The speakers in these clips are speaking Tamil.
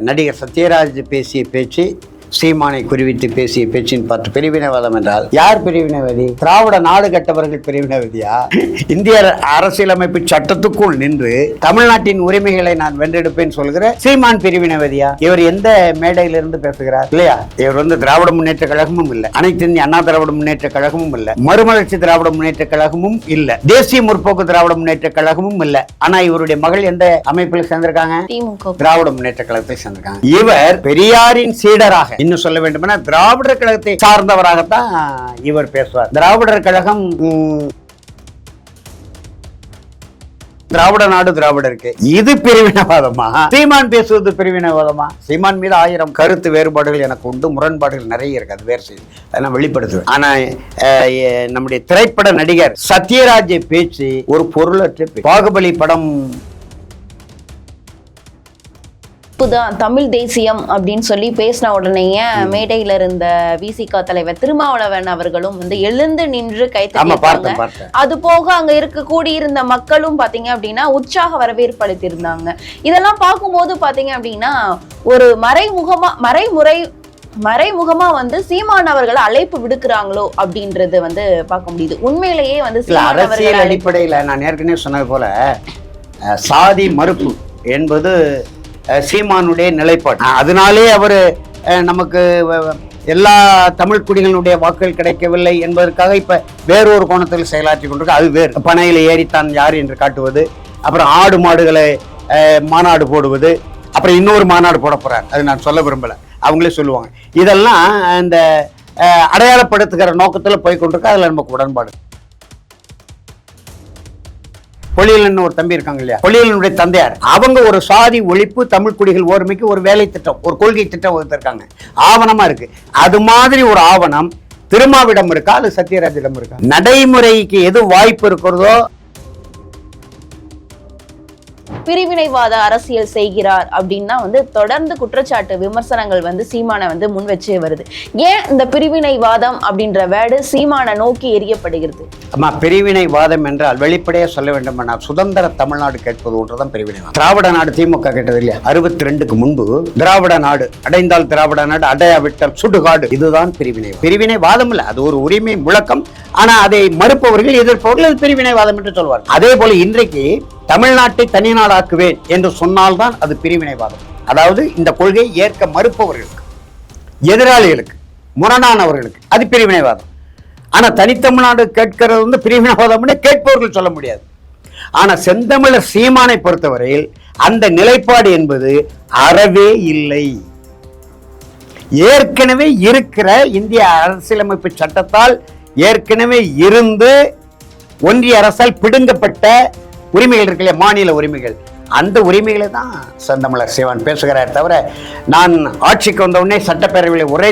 நடிகர் சத்யராஜ் பேசிய பேச்சு சீமானை குறிவித்து பேசிய பேச்சின் பார்த்து பிரிவினைவாதம் என்றால் யார் பிரிவினைவாதி திராவிட நாடு கட்டவர்கள் பிரிவினைவாதியா இந்திய அரசியலமைப்பு சட்டத்துக்குள் நின்று தமிழ்நாட்டின் உரிமைகளை நான் வென்றெடுப்பேன் சொல்கிற சீமான் பிரிவினைவாதியா இவர் எந்த மேடையிலிருந்து பேசுகிறார்? இல்லையா? இவர் வந்து திராவிட முன்னேற்ற கழகமும் இல்லை. அனைத்து இந்திய அண்ணா திராவிட முன்னேற்ற கழகமும் இல்லை. மறுமலர்ச்சி திராவிட முன்னேற்ற கழகமும் இல்ல. தேசிய முற்போக்கு திராவிட முன்னேற்ற கழகமும் இல்ல. ஆனா இவருடைய மகள் எந்த அமைப்பில் சேர்ந்திருக்காங்க? திராவிட முன்னேற்ற கழகத்தை சேர்ந்திருக்காங்க. இவர் பெரியாரின் சீடராக இன்னும் சொல்ல வேண்டுமென திராவிடர் கழகத்தை சார்ந்தவராகத்தான் இவர் பேசுவார். திராவிடர் கழகம் திராவிட நாடு திராவிடருக்கு. இது பிரிவினவாதமா? சீமான் பேசுவது பிரிவினவாதமா? சீமான் மீது ஆயிரம் கருத்து வேறுபாடுகள் எனக்கு உண்டு முரண்பாடுகள் நிறைய இருக்கு அது வேறு செய்தி. அதை நான் வெளிப்படுத்துவேன். ஆனா நம்முடைய திரைப்பட நடிகர் சத்யராஜ் பேச்சு ஒரு பொருளற்ற பாகுபலி படம் தான் தமிழ் தேசியம் அப்படின்னு சொல்லி பேசின உடனேயே மேடையில இருந்த விசிகா தலைவர் திருமாவளவன் அவர்களும் வந்து எழுந்து நின்று கை அது போக அங்க இருக்க கூடியிருந்த மக்களும் பாத்தீங்க அப்படின்னா உற்சாக வரவேற்பு அளித்திருந்தாங்க இதெல்லாம் பார்க்கும்போது பாத்தீங்க அப்படின்னா ஒரு மறைமுகமா மறைமுறை மறைமுகமா வந்து சீமான் அவர்கள் அழைப்பு விடுக்கிறாங்களோ அப்படின்றது வந்து பார்க்க முடியுது. உண்மையிலேயே வந்து அரசியல் அடிப்படையில் நான் ஏற்கனவே சொன்னது போல சாதி மறுப்பு என்பது சீமானுடைய நிலைப்பாடு. அதனாலே அவர் நமக்கு வ- எல்லா தமிழ் குடிகளுடைய வாக்குகள் கிடைக்கவில்லை என்பதற்காக இப்போ வேறொரு கோணத்தில் செயலாற்றி கொண்டிருக்க அது வேறு. பனையில் ஏறித்தான் யார் என்று காட்டுவது அப்புறம் ஆடு மாடுகளை மாநாடு போடுவது அப்புறம் இன்னொரு மாநாடு போட போகிறார் அது நான் சொல்ல விரும்பலை. அவங்களே சொல்லுவாங்க. இதெல்லாம் இந்த அடையாளப்படுத்துகிற நோக்கத்தில் போய் கொண்டிருக்கு. அதில் நமக்கு உடன்பாடு. பொழியலன் ஒரு தம்பி இருக்காங்க இல்லையா? பொழியலனுடைய தந்தையார். அவங்க ஒரு சாதி ஒழிப்பு தமிழ் குடிகள் ஓர்மைக்கு ஒரு வேலை திட்டம் ஒரு கொள்கை திட்டம் வகுத்திருக்காங்க. ஆவணமா இருக்கு. அது மாதிரி ஒரு ஆவணம் திருமாவிடம் இருக்கா அல்லது சத்யராஜிடம் இருக்கா? நடைமுறைக்கு எது வாய்ப்பு இருக்கிறதோ பிரிவினைவாத அரசியல் செய்கிறார் அப்படின்னா வந்து தொடர்ந்து குற்றச்சாட்டு விமர்சனங்கள் வந்து சீமானை வந்து முன் வச்சே வருது. ஏன் இந்த பிரிவினைவாதம் அப்படின்ற வேர்டு சீமானை நோக்கி எரியப்படுகிறது ஆமா பிரிவினைவாதம் என்றால் வெளிப்படையா சொல்ல வேண்டுமானால் சுதந்திர தமிழ்நாடு கேட்பது ஒன்றுதான் பிரிவினைவாதம். திராவிட நாடு திமுக கேட்டது இல்லையா? அறுபத்தி ரெண்டுக்கு முன்பு திராவிட நாடு அடைந்தால் திராவிட நாடு அடையாவிட்டால் சுடுகாடு இதுதான் பிரிவினை பிரிவினைவாதம் இல்ல அது ஒரு உரிமை முழக்கம். ஆனா அதை மறுப்பவர்கள் எதிர்ப்பவர்கள் பிரிவினைவாதம் என்று சொல்வார் அதே போல இன்றைக்கு தமிழ்நாட்டை தனி நாடாக்குவேன் என்று சொன்னால்தான் அது பிரிவினைவாதம். அதாவது இந்த கொள்கையை ஏற்க மறுப்பவர்களுக்கு எதிராளிகளுக்கு முரணானவர்களுக்கு அது பிரிவினைவாதம். ஆனா தனித்தமிழ்நாடு கேட்கிறது வந்து பிரிவினைவாதம்னு கேட்பவர்கள் சொல்ல முடியாது. ஆனா செந்தமிழர் சீமானை பொறுத்தவரையில் அந்த நிலைப்பாடு என்பது அறவே இல்லை. ஏற்கனவே இருக்கிற இந்திய அரசியலமைப்பு சட்டத்தால் ஏற்கனவே இருந்து ஒன்றிய அரசால் பிடுங்கப்பட்ட உரிமைகள் இருக்கு இல்லையா? மாநில உரிமைகள். அந்த உரிமைகளை தான் செந்தமிழர் சிவன் பேசுகிறார் தவிர நான் ஆட்சிக்கு வந்தவுடனே சட்டப்பேரவையில் ஒரே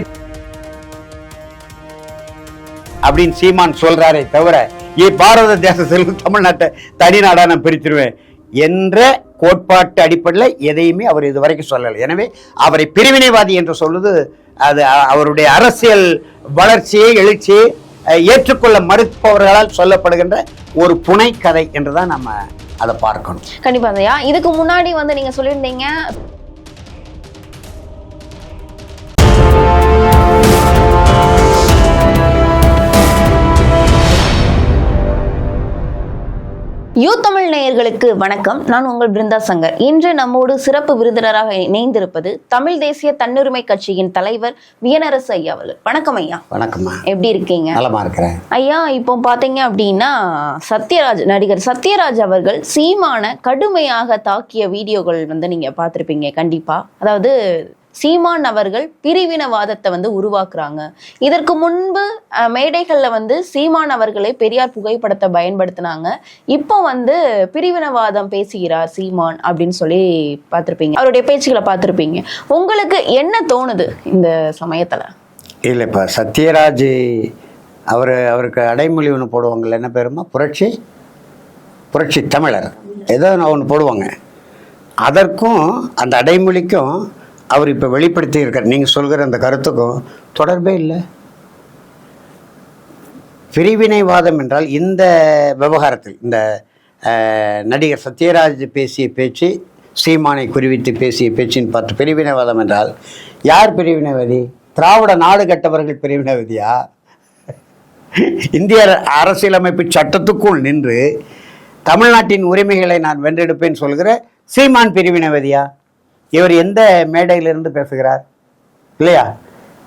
அப்படின்னு சீமான் சொல்றாரே தவிர ஏ பாரத தேசத்தில் தமிழ்நாட்டை தனிநாடா நான் பிரித்திருவேன் என்ற கோட்பாட்டு அடிப்படையில் எதையுமே அவர் இதுவரைக்கும் சொல்லலை. எனவே அவரை பிரிவினைவாதி என்று சொல்வது அது அவருடைய அரசியல் வளர்ச்சியை எழுச்சியை ஏற்றுக்கொள்ள மறுப்பவர்களால் சொல்லப்படுகின்ற ஒரு புனை என்று தான் நம்ம அதை பார்க்கணும். கண்டிப்பா ஐயா இதுக்கு முன்னாடி வந்து நீங்க சொல்லியிருந்தீங்க யூ தமிழ் நேயர்களுக்கு வணக்கம். நான் உங்கள் பிருந்தா சங்கர். இன்று நம்மோடு சிறப்பு விருந்தினராக இணைந்திருப்பது தமிழ் தேசிய தன்னுரிமை கட்சியின் தலைவர் வியனரசு ஐயா அவர்கள். வணக்கம் ஐயா. வணக்கம்மா. எப்படி இருக்கீங்க? நலமா இருக்கிறேன். ஐயா இப்போ பாத்தீங்க அப்படின்னா சத்யராஜ் நடிகர் சத்யராஜ் அவர்கள் சீமான கடுமையாக தாக்கிய வீடியோகள் வந்து நீங்க பார்த்திருப்பீங்க கண்டிப்பா. அதாவது சீமான் அவர்கள் பிரிவினவாதத்தை வந்து உருவாக்குறாங்க. இதற்கு முன்பு மேடைகள்ல வந்து சீமான் அவர்களை பெரியார் புகைப்படத்தை பயன்படுத்தினாங்க. இப்போ வந்து பிரிவினவாதம் பேசுகிறார் சீமான் அப்படின்னு சொல்லி பார்த்துருப்பீங்க. அவருடைய பேச்சுகளை பார்த்துருப்பீங்க. உங்களுக்கு என்ன தோணுது இந்த சமயத்துல? இல்லை இப்போ சத்யராஜ் அவர் அவருக்கு அடைமொழி ஒன்று போடுவாங்கள்ல என்ன பேருமா? புரட்சி? புரட்சி தமிழர். ஏதோ ஒன்று போடுவாங்க. அதற்கும் அந்த அடைமொழிக்கும் அவர் இப்போ வெளிப்படுத்தி இருக்கார் நீங்கள் சொல்கிற அந்த கருத்துக்கும் தொடர்பே இல்லை. பிரிவினைவாதம் என்றால் இந்த விவகாரத்தில் இந்த நடிகர் சத்யராஜ் பேசிய பேச்சு சீமானை குறிவித்து பேசிய பேச்சின் பார்த்து பிரிவினைவாதம் என்றால் யார் பிரிவினைவாதி? திராவிட நாடு கட்டவர்கள் பிரிவினைவாதியா? இந்திய அரசியலமைப்பு சட்டத்துக்குள் நின்று தமிழ்நாட்டின் உரிமைகளை நான் வென்றெடுப்பேன் சொல்கிற சீமான் பிரிவினைவாதியா? இவர் எந்த மேடையிலிருந்து பேசுகிறார்? இல்லையா?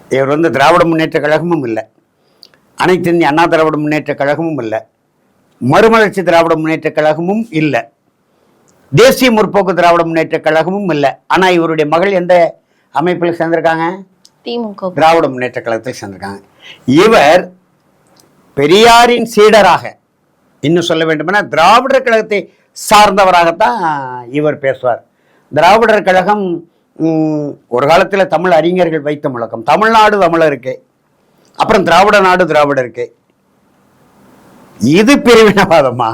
இவர் வந்து திராவிட முன்னேற்ற கழகமும் இல்லை. அனைத்து இந்திய அண்ணா திராவிட முன்னேற்ற கழகமும் இல்லை. மறுமலர்ச்சி திராவிட முன்னேற்ற கழகமும் இல்லை. தேசிய முற்போக்கு திராவிட முன்னேற்ற கழகமும் இல்லை. ஆனால் இவருடைய மகள் எந்த அமைப்பில் சேர்ந்திருக்காங்க? திமுக. திராவிட முன்னேற்ற கழகத்தில் சேர்ந்திருக்காங்க. இவர் பெரியாரின் சீடராக இன்னும் சொல்ல வேண்டுமெனா திராவிடர் கழகத்தை சார்ந்தவராகத்தான் இவர் பேசுவார். திராவிடர் கழகம் ஒரு காலத்தில் தமிழ் அறிஞர்கள் வைத்த முழக்கம். தமிழ்நாடு தமிழருக்கு அப்புறம் திராவிட நாடு திராவிடருக்கு இது பிரிவினவாதமா?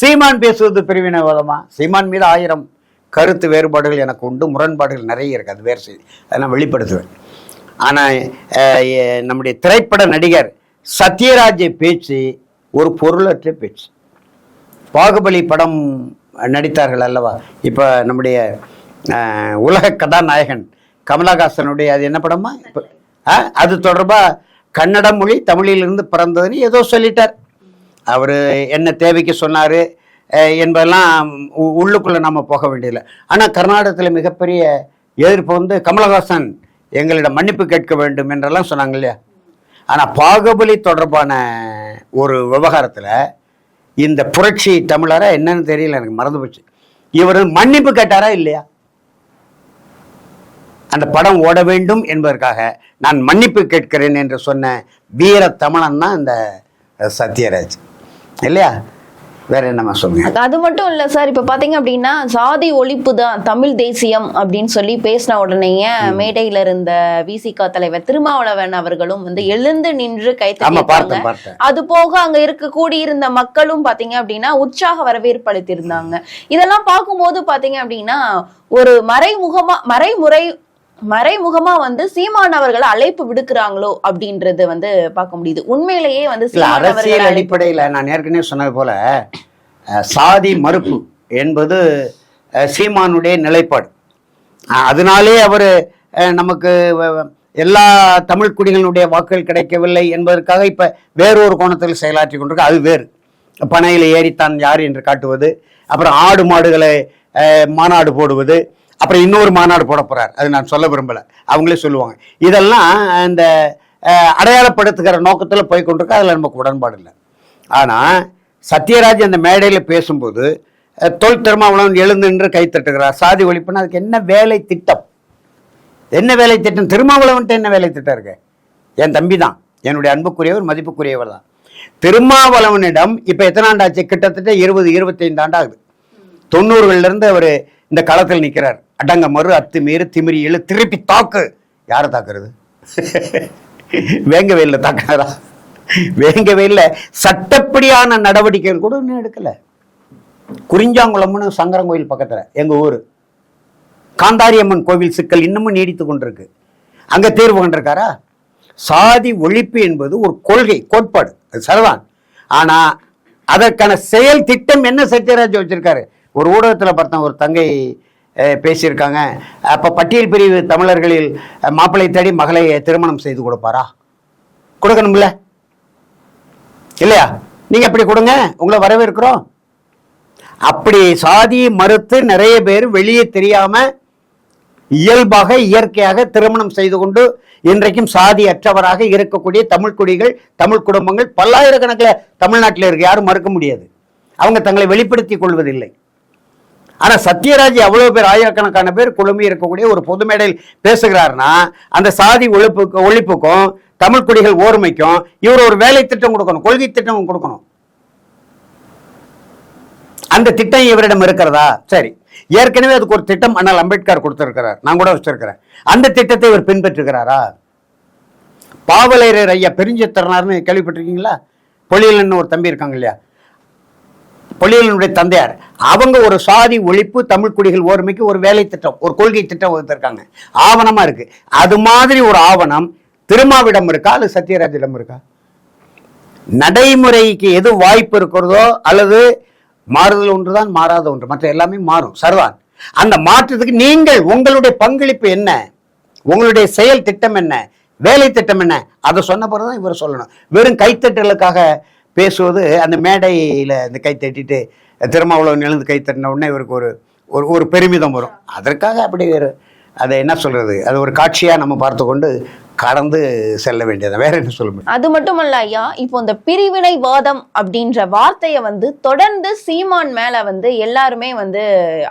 சீமான் பேசுவது பிரிவினவாதமா? சீமான் மீது ஆயிரம் கருத்து வேறுபாடுகள் எனக்கு உண்டு. முரண்பாடுகள் நிறைய இருக்கு. அது வேறு செய்தி. அதை நான் வெளிப்படுத்துவேன். ஆனால் நம்முடைய திரைப்பட நடிகர் சத்யராஜ் பேச்சு ஒரு பொருளற்ற பேச்சு. பாகுபலி படம் நடித்தார்கள் அல்லவா? இப்போ நம்முடைய உலக கதாநாயகன் கமலஹாசனுடைய அது என்ன படமா? இப்போ அது தொடர்பாக கன்னட மொழி தமிழிலிருந்து பிறந்ததுன்னு ஏதோ சொல்லிட்டார். அவர் என்ன தேவைக்கு சொன்னார் என்பதெல்லாம் உ- உள்ளுக்குள்ள நம்ம போக வேண்டியதில்லை. ஆனால் கர்நாடகத்தில் மிகப்பெரிய எதிர்ப்பு வந்து கமலஹாசன் எங்களிடம் மன்னிப்பு கேட்க வேண்டும் என்றெல்லாம் சொன்னாங்க இல்லையா? ஆனால் பாகுபலி தொடர்பான ஒரு விவகாரத்தில் இந்த புரட்சி தமிழரா என்னன்னு தெரியல எனக்கு மறந்து போச்சு. இவர் மன்னிப்பு கேட்டாரா இல்லையா? அந்த படம் ஓட வேண்டும் என்பதற்காக நான் மன்னிப்பு கேட்கிறேன் என்று சொன்ன வீர தமிழன் தான் இந்த சத்யராஜ். இல்லையா? வேற என்னம்மா சொல்லுங்க அது மட்டும் இல்ல சார் இப்ப பாத்தீங்க அப்படின்னா சாதி ஒழிப்பு தான் தமிழ் தேசியம் அப்படின்னு சொல்லி பேசின உடனேயே மேடையில இருந்த விசிகா தலைவர் திருமாவளவன் அவர்களும் வந்து எழுந்து நின்று பார்த்தேன் அது போக அங்க இருக்க கூடியிருந்த மக்களும் பாத்தீங்க அப்படின்னா உற்சாக வரவேற்பு அளித்திருந்தாங்க இதெல்லாம் பார்க்கும்போது பாத்தீங்க அப்படின்னா ஒரு மறைமுகமா மறைமுறை மறைமுகமா வந்து சீமான் அவர்களை அழைப்பு விடுக்கிறாங்களோ அப்படின்றது வந்து பார்க்க முடியுது. உண்மையிலேயே வந்து அரசியல் அடிப்படையில் நான் ஏற்கனவே சொன்னது போல சாதி மறுப்பு என்பது சீமானுடைய நிலைப்பாடு. அதனாலே அவர் நமக்கு எல்லா தமிழ் குடிகளுடைய வாக்குகள் கிடைக்கவில்லை என்பதற்காக இப்ப வேறொரு கோணத்தில் செயலாற்றி கொண்டிருக்க. அது வேறு. பனையில் ஏறித்தான் யார் என்று காட்டுவது அப்புறம் ஆடு மாடுகளை மாநாடு போடுவது அப்புறம் இன்னொரு மாநாடு போட போறார். அது நான் சொல்ல விரும்பல. அவங்களே சொல்லுவாங்க. இதெல்லாம் இந்த அடையாளப்படுத்துகிற நோக்கத்தில் போய் கொண்டிருக்க. அதில் நமக்கு உடன்பாடு இல்லை. ஆனால் சத்யராஜ் அந்த மேடையில் பேசும்போது தொல் திருமாவளவன் எழுந்து நின்று கை தட்டுகிறார். சாதி ஒழிப்புன்னு அதுக்கு என்ன வேலை திட்டம்? என்ன வேலை திட்டம்? திருமாவளவன்ட்டு என்ன வேலை திட்டம் இருக்கு? என் தம்பி தான். என்னுடைய அன்புக்குரியவர் மதிப்புக்குரியவர் தான். திருமாவளவனிடம் இப்போ எத்தனை ஆண்டாச்சு? கிட்டத்தட்ட இருபது இருபத்தைந்து ஆண்டு ஆகுது. இருந்து அவர் இந்த களத்தில் நிற்கிறார். அடங்க மறு அத்துமீறு திமிரி எழு திருப்பி தாக்கு. யாரை தாக்குறது? வேங்க வெயில்ல தாக்குறதா வேங்க வெயில்ல சட்டப்படியான நடவடிக்கைகள் கூட இன்னும் எடுக்கலை. குறிஞ்சாங்குளம்னு சங்கரங்கோயில் பக்கத்தில் எங்கள் ஊர். காந்தாரியம்மன் கோவில் சிக்கல் இன்னமும் நீடித்து கொண்டிருக்கு. அங்கே தேர்வு கண்டிருக்காரா? சாதி ஒழிப்பு என்பது ஒரு கொள்கை கோட்பாடு. அது சரிதான் ஆனால் அதற்கான செயல் திட்டம் என்ன சத்யராஜ் வச்சிருக்காரு? ஒரு ஊடகத்தில் பார்த்தேன் ஒரு தங்கை பேசியிருக்காங்க. அப்போ பட்டியல் பிரிவு தமிழர்களில் அஹ், மாப்பிள்ளை தேடி மகளை திருமணம் செய்து கொடுப்பாரா? கொடுக்கணும்ல. இல்லையா? நீங்க அப்படி கொடுங்க உங்களை வரவேற்கிறோம். அப்படி சாதியை மறுத்து நிறைய பேர் வெளியே தெரியாம இயல்பாக இயற்கையாக திருமணம் செய்து கொண்டு இன்றைக்கும் சாதி அற்றவராக இருக்கக்கூடிய தமிழ் குடிகள் தமிழ் குடும்பங்கள் பல்லாயிரக்கணக்கில் தமிழ்நாட்டில் இருக்கு. யாரும் மறுக்க முடியாது. அவங்க தங்களை வெளிப்படுத்திக் கொள்வதில்லை. ஆனா சத்யராஜ் எவ்வளோ பேர் ஆயிரக்கணக்கான பேர் குழுமி இருக்கக்கூடிய ஒரு பொது மேடையில் பேசுகிறாருன்னா அந்த சாதி ஒழிப்புக்கு ஒழிப்புக்கும் தமிழ் குடிகள் ஓர்மைக்கும் இவர் ஒரு வேலை திட்டம் கொடுக்கணும் கொள்கை திட்டம் கொடுக்கணும். அந்த திட்டம் இவரிடம் இருக்கிறதா? சரி. ஏற்கனவே அதுக்கு ஒரு திட்டம் அண்ணல் அம்பேத்கர் கொடுத்திருக்கிறார். நான் கூட வச்சிருக்கிறேன். அந்த திட்டத்தை இவர் பின்பற்றுகிறாரா? பாவலேரர் ஐயா பெருஞ்சித்திரனார்னு கேள்விப்பட்டிருக்கீங்களா? பொழியலன்னு ஒரு தம்பி இருக்காங்க இல்லையா? பொழியலனுடைய தந்தையார். அவங்க ஒரு சாதி ஒழிப்பு தமிழ் குடிகள் ஓர்மைக்கு ஒரு வேலை திட்டம் ஒரு கொள்கை திட்டம் வகுத்திருக்காங்க. ஆவணமா இருக்கு. அது மாதிரி ஒரு ஆவணம் திருமாவிடம் இருக்கா அல்லது சத்யராஜிடம் இருக்கா? நடைமுறைக்கு எது வாய்ப்பு இருக்கிறதோ அல்லது மாறுதல் ஒன்றுதான் மாறாத ஒன்று மற்ற எல்லாமே மாறும் சரிதான். அந்த மாற்றத்துக்கு நீங்கள் உங்களுடைய பங்களிப்பு என்ன? உங்களுடைய செயல் திட்டம் என்ன? வேலை திட்டம் என்ன? அதை சொன்ன பிறகு தான் இவர் சொல்லணும். வெறும் கைத்தட்டலுக்காக பேசுவது அந்த மேடையில் இந்த கை தட்டிட்டு திருமாவளவன் எழுந்து கை தட்டின உடனே இவருக்கு ஒரு ஒரு ஒரு பெருமிதம் வரும். அதற்காக அப்படி ஒரு அதை என்ன சொல்கிறது அது ஒரு காட்சியாக நம்ம பார்த்து கொண்டு கடந்து செல்ல வேண்டியது வேற என்ன சொல்ல முடியும்? அது மட்டுமல்ல ஐயா இப்போ இந்த பிரிவினைவாதம் அப்படின்ற வார்த்தையை வந்து தொடர்ந்து சீமான் மேல வந்து எல்லாருமே வந்து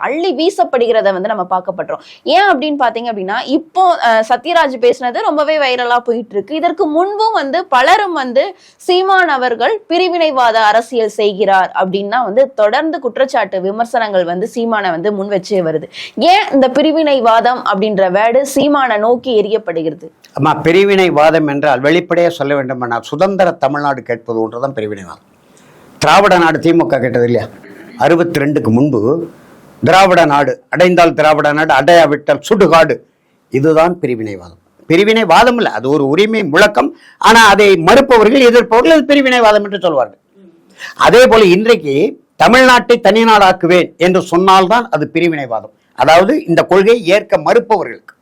அள்ளி வீசப்படுகிறத வந்து நம்ம பார்க்கப்படுறோம். ஏன் அப்படின்னு பாத்தீங்க அப்படின்னா இப்போ சத்யராஜ் பேசினது ரொம்பவே வைரலா போயிட்டு இருக்கு இதற்கு முன்பும் வந்து பலரும் வந்து சீமான் அவர்கள் பிரிவினைவாத அரசியல் செய்கிறார் அப்படின்னா வந்து தொடர்ந்து குற்றச்சாட்டு விமர்சனங்கள் வந்து சீமானை வந்து முன் வச்சே வருது. ஏன் இந்த பிரிவினைவாதம் அப்படின்ற வேர்டு சீமானை நோக்கி எரியப்படுகிறது அம்மா பிரிவினைவாதம் என்றால் வெளிப்படையாக சொல்ல வேண்டுமானால் சுதந்திர தமிழ்நாடு கேட்பது ஒன்றுதான் பிரிவினைவாதம். திராவிட நாடு திமுக கேட்டது இல்லையா? அறுபத்தி ரெண்டுக்கு முன்பு திராவிட நாடு அடைந்தால் திராவிட நாடு அடையாவிட்டால் சுடுகாடு. இதுதான் பிரிவினைவாதம். பிரிவினைவாதம் இல்லை அது ஒரு உரிமை முழக்கம். ஆனால் அதை மறுப்பவர்கள் எதிர்ப்பவர்கள் அது பிரிவினைவாதம் என்று சொல்வார்கள். அதே போல இன்றைக்கு தமிழ்நாட்டை தனி நாடாக்குவேன் என்று சொன்னால்தான் அது பிரிவினைவாதம். அதாவது இந்த கொள்கையை ஏற்க மறுப்பவர்களுக்கு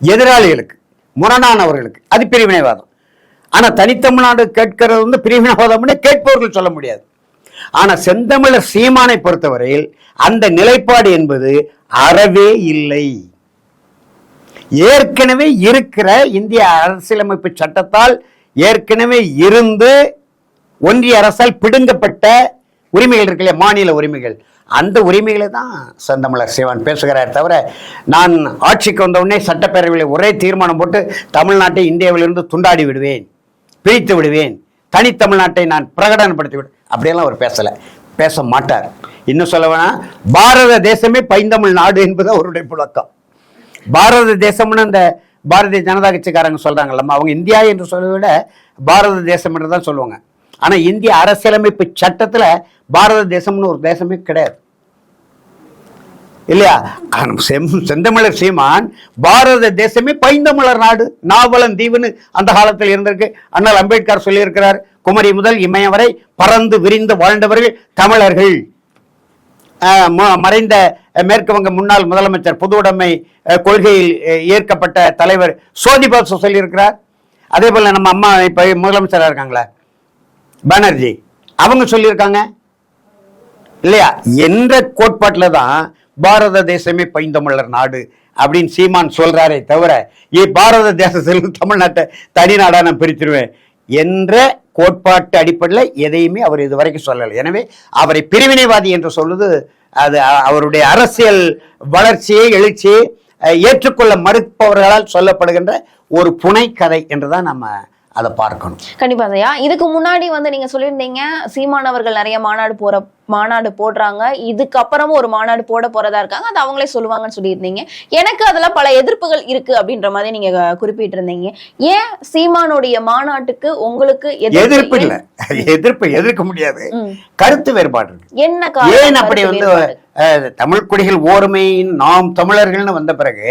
எதிராளிகளுக்கு. முரணானவர்களுக்கு. அது பிரிவினைவாதம். ஆனா தனித்தமிழ்நாடு கேட்கிறது வந்து பிரிவினைவாதம்னு கேட்பவர்கள் சொல்ல முடியாது. ஆனால் செந்தமிழர் சீமானை பொறுத்தவரையில் அந்த நிலைப்பாடு என்பது அறவே இல்லை. ஏற்கனவே இருக்கிற இந்திய அரசியலமைப்பு சட்டத்தால் ஏற்கனவே இருந்து ஒன்றிய அரசால் பிடுங்கப்பட்ட உரிமைகள் இருக்கு மாநில உரிமைகள். அந்த உரிமைகளை தான் செந்தமிழர் சிவன் பேசுகிறார் தவிர நான் ஆட்சிக்கு வந்தவுடனே சட்டப்பேரவையில் ஒரே தீர்மானம் போட்டு தமிழ்நாட்டை இந்தியாவிலிருந்து துண்டாடி விடுவேன் பிரித்து விடுவேன் தனித்தமிழ்நாட்டை நான் பிரகடனப்படுத்தி விடு அப்படியெல்லாம் அவர் பேசலை. பேச மாட்டார். இன்னும் சொல்ல பாரத தேசமே பைந்தமிழ் நாடு என்பது அவருடைய புழக்கம். பாரத தேசம்னு அந்த பாரதிய ஜனதா கட்சிக்காரங்க சொல்கிறாங்கல்லம்மா அவங்க இந்தியா என்று சொல்வதை விட பாரத தேசம் என்று தான் சொல்லுவாங்க. ஆனால் இந்திய அரசியலமைப்பு சட்டத்தில் பாரத தேசம்னு ஒரு தேசமே கிடையாது. இல்லையா? செம் செந்தமிழர் சீமான் பாரத தேசமே பைந்தமிழர் நாடு. நாவலன் தீவுன்னு அந்த காலத்தில் இருந்திருக்கு. அண்ணல் அம்பேத்கர் சொல்லியிருக்கிறார் குமரி முதல் இமயம் வரை பறந்து விரிந்து வாழ்ந்தவர்கள் தமிழர்கள். ம- மறைந்த மேற்கு வங்க முன்னாள் முதலமைச்சர் பொதுவுடைமை கொள்கையில் ஏற்கப்பட்ட தலைவர் சோதிபாசு சொல்லியிருக்கிறார். அதே போல நம்ம அம்மா இப்ப முதலமைச்சராக இருக்காங்களே? பானர்ஜி. அவங்க சொல்லியிருக்காங்க. இல்லையா? என்ற கோட்பாட்டில் தான் பாரத தேசமே பைந்தமிழர் நாடு அப்படின்னு சீமான் சொல்றாரே தவிர ஏ பாரத தேசத்தில் தமிழ்நாட்டை தனி நாடா நான் பிரிச்சிருவேன் என்ற கோட்பாட்டு அடிப்படையில் எதையுமே அவர் இதுவரைக்கும் சொல்லலை. எனவே அவரை பிரிவினைவாதி என்று சொல்வது அது அவருடைய அரசியல் வளர்ச்சியை எழுச்சியை ஏற்றுக்கொள்ள மறுப்பவர்களால் சொல்லப்படுகின்ற ஒரு புனைக்கதை என்று தான் நம்ம அதை பார்க்கணும். கண்டிப்பா ஐயா இதுக்கு முன்னாடி வந்து நீங்க சொல்லியிருந்தீங்க சீமானவர்கள் நிறைய மாநாடு போற மாநாடு போடுறாங்க. இதுக்கப்புறமும் ஒரு மாநாடு போட போறதா இருக்காங்க. அது அவங்களே சொல்லுவாங்கன்னு சொல்லியிருந்தீங்க. எனக்கு அதுல பல எதிர்ப்புகள் இருக்கு அப்படின்ற மாதிரி நீங்க குறிப்பிட்டு இருந்தீங்க ஏன் சீமானுடைய மாநாட்டுக்கு உங்களுக்கு எதிர்ப்பு இல்லை? எதிர்ப்பு எதிர்க்க முடியாது. கருத்து வேறுபாடு என்ன ஏன் அப்படி வந்து தமிழ் குடிகள் ஓர்மையின் நாம் தமிழர்கள்னு வந்த பிறகு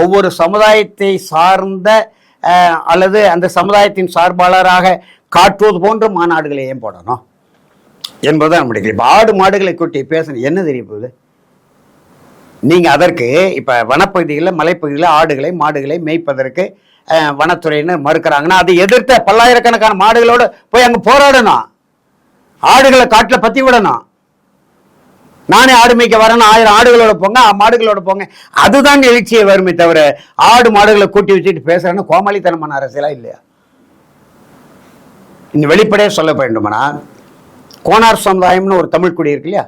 ஒவ்வொரு சமுதாயத்தை சார்ந்த அல்லது அந்த சமுதாயத்தின் சார்பாளராக காட்டுவது போன்ற மாநாடுகளை ஏன் போடணும்? என்பதுதான் நம்முடைய கேள்வி. ஆடு மாடுகளை கூட்டி பேசணும். என்ன தெரிய போகுது? நீங்க அதற்கு இப்ப வனப்பகுதிகளில் மலைப்பகுதிகளில் ஆடுகளை மாடுகளை மேய்ப்பதற்கு வனத்துறையினர் மறுக்கிறாங்கன்னா அதை எதிர்த்த பல்லாயிரக்கணக்கான மாடுகளோடு போய் அங்கே போராடணும். ஆடுகளை காட்டில் பற்றி விடணும். நானே ஆடு மேய்க்க வரேன்னு ஆயிரம் ஆடுகளோட போங்க ஆ, மாடுகளோட போங்க. அதுதான் எழுச்சியை வருமே தவிர ஆடு மாடுகளை கூட்டி வச்சுட்டு பேசுறேன்னு கோமாளித்தனமான அரசியலா இல்லையா? இந்த வெளிப்படையாக சொல்ல வேண்டுமானா கோனார் சமுதாயம்னு ஒரு தமிழ் குடி இருக்கு இல்லையா?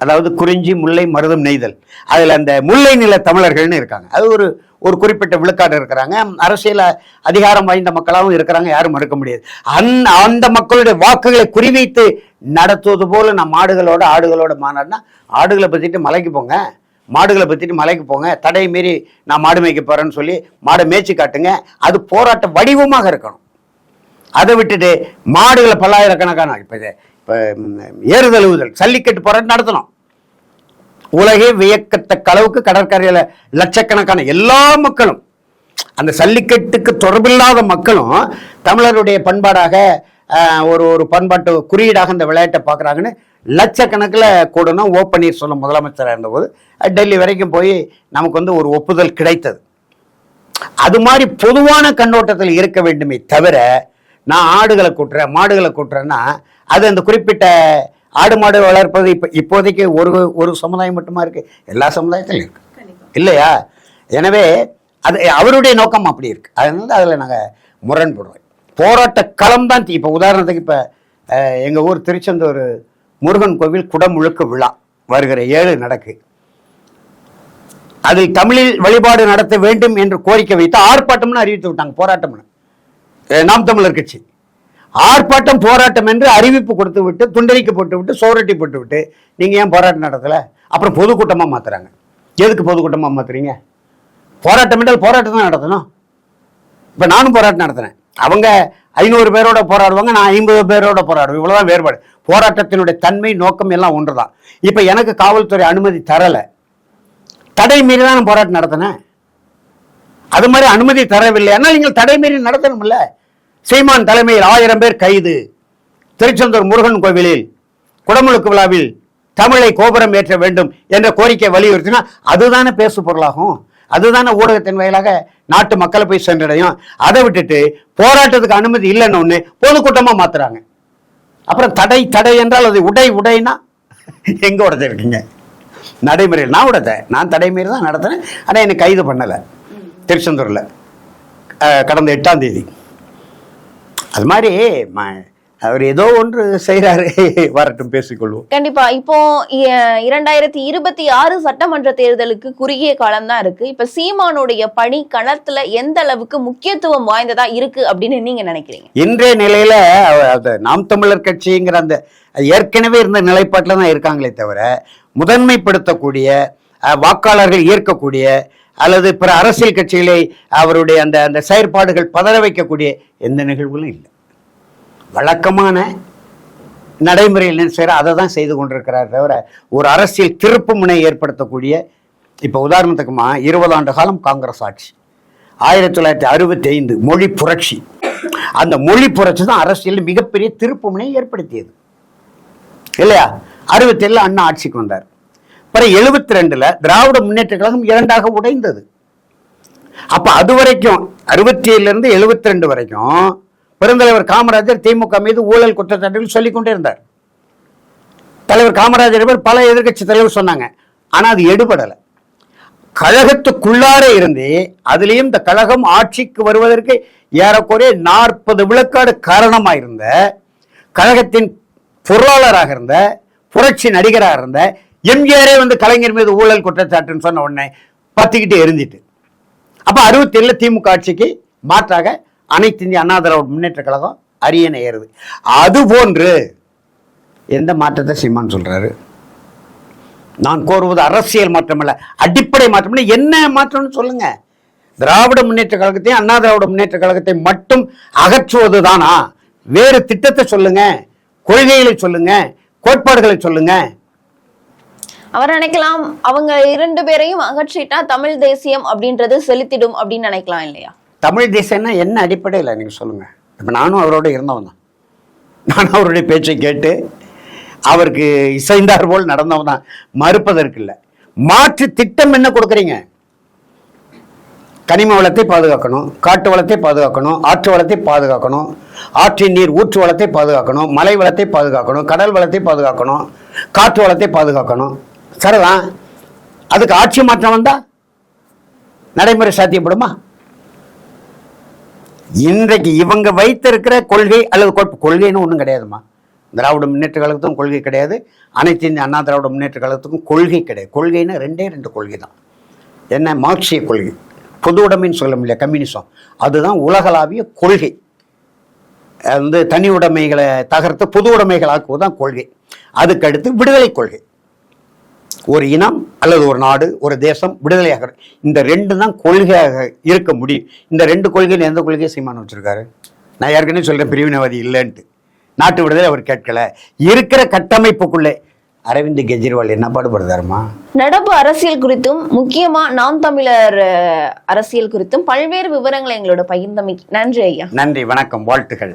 அதாவது குறிஞ்சி முல்லை மருதம் நெய்தல். அதில் அந்த முல்லை நில தமிழர்கள்னு இருக்காங்க. அது ஒரு ஒரு குறிப்பிட்ட விழுக்காடு இருக்கிறாங்க. அரசியல அதிகாரம் வாய்ந்த மக்களாகவும் இருக்கிறாங்க யாரும் மறுக்க முடியாது. அந்த அந்த மக்களுடைய வாக்குகளை குறிவைத்து நடத்துவது போல நான் மாடுகளோட ஆடுகளோட மாநாடுனா ஆடுகளை பற்றிட்டு மலைக்கு போங்க. மாடுகளை பற்றிட்டு மலைக்கு போங்க. தடை மீறி நான் மாடு மேய்க்க போகிறேன்னு சொல்லி மாடை மேய்ச்சி காட்டுங்க. அது போராட்ட வடிவமாக இருக்கணும். அதை விட்டுட்டு மாடுகளை பல்லாயிரக்கணக்கான இப்போ இப்போ ஏறுதழுவுதல் சல்லிக்கட்டு போராட்டம் நடத்தணும். உலகே வியக்கத்தக்க அளவுக்கு கடற்கரையில் லட்சக்கணக்கான எல்லா மக்களும் அந்த சல்லிக்கட்டுக்கு தொடர்பில்லாத மக்களும் தமிழருடைய பண்பாடாக ஒரு ஒரு பண்பாட்டு குறியீடாக இந்த விளையாட்டை பார்க்குறாங்கன்னு லட்சக்கணக்கில் கூடணும். ஓ பன்னீர்செல்வம் முதலமைச்சராக இருந்தபோது டெல்லி வரைக்கும் போய் நமக்கு வந்து ஒரு ஒப்புதல் கிடைத்தது. அது மாதிரி பொதுவான கண்ணோட்டத்தில் இருக்க வேண்டுமே தவிர நான் ஆடுகளை கூட்டுறேன் மாடுகளை கூட்டுறேன்னா அது அந்த குறிப்பிட்ட ஆடு மாடு வளர்ப்பது இப்போ இப்போதைக்கு ஒரு ஒரு சமுதாயம் மட்டுமா இருக்கு? எல்லா சமுதாயத்திலும் இருக்கு. இல்லையா? எனவே அது அவருடைய நோக்கம் அப்படி இருக்கு. அதனால அதில் நாங்கள் முரண்படுறோம். போராட்ட களம் தான் இப்போ உதாரணத்துக்கு இப்போ எங்கள் ஊர் திருச்செந்தூர் முருகன் கோவில் குடமுழுக்கு விழா வருகிற ஏழு நடக்கு. அதில் தமிழில் வழிபாடு நடத்த வேண்டும் என்று கோரிக்கை வைத்து ஆர்ப்பாட்டம்னு அறிவித்து விட்டாங்க போராட்டம்னு. நாம் தமிழர் கட்சி. ஆர்ப்பாட்டம் போராட்டம் என்று அறிவிப்பு கொடுத்து விட்டு துண்டறிக்கை போட்டு விட்டு சோரட்டி போட்டு விட்டு நீங்கள் ஏன் போராட்டம் நடத்தல? அப்புறம் பொதுக்கூட்டமாக மாற்றுறாங்க எதுக்கு பொதுக்கூட்டமாக மாற்றுறீங்க போராட்டம் என்றால் போராட்டம் தான் நடத்தணும். இப்போ நானும் போராட்டம் நடத்தினேன் அவங்க ஐநூறு பேரோட போராடுவாங்க நான் ஐம்பது பேரோட போராடுவேன். இவ்வளோதான் வேறுபாடு. போராட்டத்தினுடைய தன்மை நோக்கம் எல்லாம் ஒன்று தான் இப்போ எனக்கு காவல்துறை அனுமதி தரலை. தடை மீறி தான் போராட்டம் நடத்தினேன். அது மாதிரி அனுமதி தரவில்லை. ஆனால் நீங்கள் தடை மீறி நடத்தணும்ல. சீமான் தலைமையில் ஆயிரம் பேர் கைது. திருச்செந்தூர் முருகன் கோவிலில் குடமுழுக்கு விழாவில் தமிழை கோபுரம் ஏற்ற வேண்டும் என்ற கோரிக்கை வலியுறுத்தினா அதுதானே பேசு பொருளாகும். அதுதானே ஊடகத்தின் வாயிலாக நாட்டு மக்களை போய் சென்றடையும். அதை விட்டுட்டு போராட்டத்துக்கு அனுமதி இல்லைன்னு ஒன்று பொதுக்கூட்டமாக மாத்துறாங்க. அப்புறம் தடை தடை என்றால் அது உடை உடைனா எங்க உடைச்சிருக்கீங்க நடைமுறையில் நான் உடைத்தேன் நான் தடைமுறை தான் நடத்தினேன் ஆனால் என்னை கைது பண்ணலை. திருச்செந்தூரில் கடந்த எட்டாம் தேதி. அது மாதிரி அவர் ஏதோ ஒன்று செய்கிறாரு வரட்டும் பேசிக்கொள்வோம். கண்டிப்பா. இப்போ இரண்டாயிரத்தி இருபத்தி ஆறு சட்டமன்ற தேர்தலுக்கு குறுகிய காலம் தான் இருக்கு. இப்ப சீமானுடைய பணி களத்துல எந்த அளவுக்கு முக்கியத்துவம் வாய்ந்ததா இருக்கு அப்படின்னு நீங்க நினைக்கிறீங்க? இன்றைய நிலையில அது நாம் தமிழர் கட்சிங்கிற அந்த ஏற்கனவே இருந்த நிலைப்பாட்டில் தான் இருக்காங்களே தவிர முதன்மைப்படுத்தக்கூடிய வாக்காளர்கள் ஈர்க்கக்கூடிய அல்லது பிற அரசியல் கட்சிகளை அவருடைய அந்த அந்த செயற்பாடுகள் பதற வைக்கக்கூடிய எந்த நிகழ்வுகளும் இல்லை. வழக்கமான நடைமுறையில் என்ன செய்கிற அதை தான் செய்து கொண்டிருக்கிறார் தவிர ஒரு அரசியல் திருப்பு முனை ஏற்படுத்தக்கூடிய இப்போ உதாரணத்துக்குமா இருபது ஆண்டு காலம் காங்கிரஸ் ஆட்சி. ஆயிரத்தி தொள்ளாயிரத்தி அறுபத்தி ஐந்து மொழி புரட்சி. அந்த மொழி புரட்சி தான் அரசியலில் மிகப்பெரிய திருப்புமுனை ஏற்படுத்தியது. இல்லையா? அறுபத்தி ஏழு அண்ணா ஆட்சிக்கு வந்தார். பிறகு எழுபத்தி ரெண்டுல திராவிட முன்னேற்ற கழகம் இரண்டாக உடைந்தது. அப்ப அது வரைக்கும் அறுபத்தி ஏழுல இருந்து எழுபத்தி ரெண்டு வரைக்கும் பெருந்தலைவர் காமராஜர் திமுக மீது ஊழல் குற்றச்சாட்டுகள் சொல்லிக் கொண்டே இருந்தார். தலைவர் காமராஜர் பல எதிர்க்கட்சி தலைவர் சொன்னாங்க. ஆனா அது எடுபடலை. கழகத்துக்குள்ளாரே இருந்து அதுலேயும் இந்த கழகம் ஆட்சிக்கு வருவதற்கு ஏறக்குறைய நாற்பது விழுக்காடு காரணமாயிருந்த கழகத்தின் பொருளாளராக இருந்த புரட்சி நடிகராக இருந்த எம்ஜிஆரே வந்து கலைஞர் மீது ஊழல் குற்றச்சாட்டுன்னு சொன்ன உடனே பத்திக்கிட்டு எரிஞ்சிட்டு. அப்போ அறுபத்தி திமுக ஆட்சிக்கு மாற்றாக அனைத்து இந்திய அண்ணா திராவிட முன்னேற்ற கழகம் அரியணை ஏறுது. அது போன்று எந்த மாற்றத்தை சீமான் சொல்றாரு? நான் கோருவது அரசியல் மாற்றமல்ல அடிப்படை மாற்றம்னு என்ன மாற்றம்னு சொல்லுங்க. திராவிட முன்னேற்ற கழகத்தையும் அண்ணா திராவிட முன்னேற்ற கழகத்தை மட்டும் அகற்றுவது தானா? வேறு திட்டத்தை சொல்லுங்க கொள்கைகளை சொல்லுங்க கோட்பாடுகளை சொல்லுங்க அவர் நினைக்கலாம் அவங்க இரண்டு பேரையும் அகற்றிட்டா தமிழ் தேசியம் அப்படின்றது செலுத்திடும் அப்படின்னு நினைக்கலாம் இல்லையா? தமிழ் தேசியம்னா என்ன அடிப்படையில் எனக்கு சொல்லுங்கள் இப்போ நானும் அவரோட இருந்தவன் தான். நானும் அவருடைய பேச்சை கேட்டு அவருக்கு இசைந்தார் போல் நடந்தவன் தான். மறுப்பதற்கு இல்லை. மாற்று திட்டம் என்ன கொடுக்குறீங்க? கனிம வளத்தை பாதுகாக்கணும் காட்டு வளத்தை பாதுகாக்கணும் ஆற்று வளத்தை பாதுகாக்கணும் ஆற்றின் நீர் ஊற்று வளத்தை பாதுகாக்கணும் மலை வளத்தை பாதுகாக்கணும் கடல் வளத்தை பாதுகாக்கணும் காற்று வளத்தை பாதுகாக்கணும். சரிதான் அதுக்கு ஆட்சி மாற்றம் வந்தா நடைமுறை சாத்தியப்படுமா? இன்றைக்கு இவங்க வைத்திருக்கிற கொள்கை அல்லது கொள்கைன்னு ஒன்றும் கிடையாதுமா திராவிட முன்னேற்ற கழகத்துக்கும் கொள்கை கிடையாது. அனைத்து இந்திய அண்ணா திராவிட முன்னேற்ற கழகத்துக்கும் கொள்கை கிடையாது. கொள்கைன்னா ரெண்டே ரெண்டு கொள்கை தான் என்ன? மார்க்சிய கொள்கை. பொது உடைமைன்னு சொல்ல முடியல கம்யூனிசம். அதுதான் உலகளாவிய கொள்கை. வந்து தனி உடைமைகளை தகர்த்து பொது உடைமைகளாக்குவது தான் கொள்கை. அதுக்கடுத்து விடுதலை கொள்கை. ஒரு இனம் அல்லது ஒரு நாடு ஒரு தேசம் விடுதலையாக இந்த ரெண்டு தான் கொள்கையாக இருக்க முடியும். இந்த ரெண்டு கொள்கையில் எந்த கொள்கையை சீமான் வச்சிருக்காரு? நான் ஏற்கனவே சொல்றேன் பிரிவினைவாதி இல்லைன்ட்டு. நாட்டு விடுதலை அவர் கேட்கல. இருக்கிற கட்டமைப்புக்குள்ளே அரவிந்த் கெஜ்ரிவால் என்ன பாடுபடுறாருமா? நடப்பு அரசியல் குறித்தும் முக்கியமா நாம் தமிழர் அரசியல் குறித்தும் பல்வேறு விவரங்களை எங்களோட பகிர்ந்தமைக்கு நன்றி ஐயா. நன்றி வணக்கம் வாழ்த்துக்கள்.